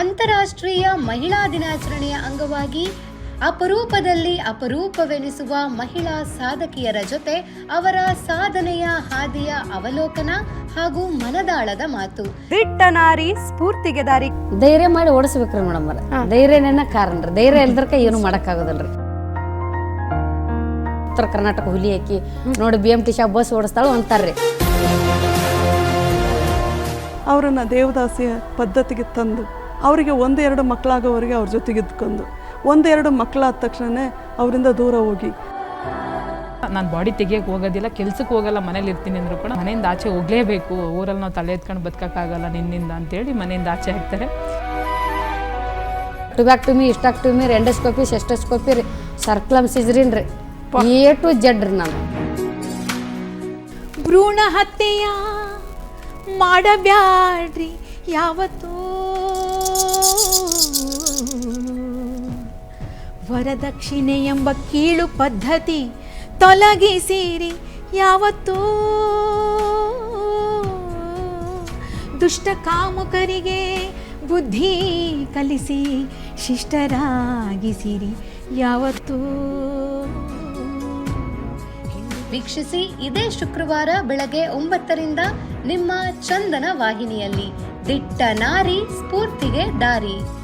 ಅಂತಾರಾಷ್ಟ್ರೀಯ ಮಹಿಳಾ ದಿನಾಚರಣೆಯ ಅಂಗವಾಗಿ ಅಪರೂಪದಲ್ಲಿ ಅಪರೂಪವೆನಿಸುವ ಮಹಿಳಾ ಸಾಧಕಿಯರ ಜೊತೆ ಅವರ ಸಾಧನೆಯ ಹಾದಿಯ ಅವಲೋಕನ ಹಾಗೂ ಮನದಾಳದ ಮಾತು. ದಿಟ್ಟ ನಾರಿ ಸ್ಫೂರ್ತಿಗೆ ದಾರಿ. ಧೈರ್ಯ ಮಾಡಿ ಓಡಿಸ್ಬೇಕ್ರಿ ಮೇಡಮ್ ಧೈರ್ಯನ ಕಾರಣ ರೀ. ಧೈರ್ಯ ಇಲ್ದ್ರಕ ಏನು ಮಾಡಕ್ಕಾಗೋದಲ್ರಿ. ಉತ್ತರ ಕರ್ನಾಟಕ ಹುಲಿ ಹಾಕಿ ನೋಡಿ ಬಿ ಎಂ ಟಿ ಶಾ ಬಸ್ ಓಡಿಸ್ತಾಳು ಅಂತಾರ್ರಿ. ಅವರನ್ನ ದೇವದಾಸಿಯ ಪದ್ಧತಿಗೆ ತಂದು ಅವರಿಗೆ ಒಂದೆರಡು ಮಕ್ಕಳಾಗೋವರೆಗೆ ಅವ್ರ ಜೊತೆಗೆ ಇದ್ಕೊಂಡು ಒಂದೆರಡು ಮಕ್ಕಳಾದ ತಕ್ಷಣನೇ ಅವರಿಂದ ದೂರ ಹೋಗಿ. ನಾನು ಬಾಡಿ ತೆಗಿಯಕ್ಕೆ ಹೋಗೋದಿಲ್ಲ ಕೆಲ್ಸಕ್ಕೆ ಹೋಗಲ್ಲ ಮನೇಲಿ ಇರ್ತೀನಿ ಅಂದರೂ ಕೂಡ ಮನೆಯಿಂದ ಆಚೆ ಹೋಗಲೇಬೇಕು. ಊರಲ್ಲಿ ನಾವು ತಲೆ ಎತ್ಕೊಂಡು ಬದುಕೋಕ್ಕಾಗಲ್ಲ ನಿನ್ನಿಂದ ಅಂತೇಳಿ ಮನೆಯಿಂದ ಆಚೆ ಹಾಕ್ತಾರೆ ಟುಬ್ಯಾಕ್ಟುಮಿ ಇಷ್ಟಾಕ್ಟುಮಿ ರೆಂಡೋಸ್ಕೋಪಿ ಸೆಸ್ಟೋಸ್ಕೋಪಿ ರೀ ಸರ್ಕ್ಲಮ್ ಸಿಜ್ರಿನ್ ರೀ ಎ ಟು ಜೆಡ್ ರೀ ನಾನು ಭ್ರೂಣ ಹತ್ಯೆಯ ಮಾಡಬ್ಯಾಡ್ರಿ ಯಾವತ್ತೂ ವರದಕ್ಷಿಣೆ ಎಂಬ ಕೀಳು ಪದ್ಧತಿ ತೊಲಗಿಸಿರಿ ಯಾವತ್ತೂ. ದುಷ್ಟ ಕಾಮುಕರಿಗೆ ಬುದ್ಧಿ ಕಲಿಸಿ ಶಿಷ್ಟರಾಗಿಸಿರಿ ಯಾವತ್ತೂ. ವೀಕ್ಷಿಸಿ, ಇದೇ ಶುಕ್ರವಾರ ಬೆಳಗ್ಗೆ ಒಂಬತ್ತರಿಂದ ನಿಮ್ಮ ಚಂದನ ವಾಹಿನಿಯಲ್ಲಿ ದಿಟ್ಟ ನಾರಿ ಸ್ಫೂರ್ತಿಗೆ ದಾರಿ.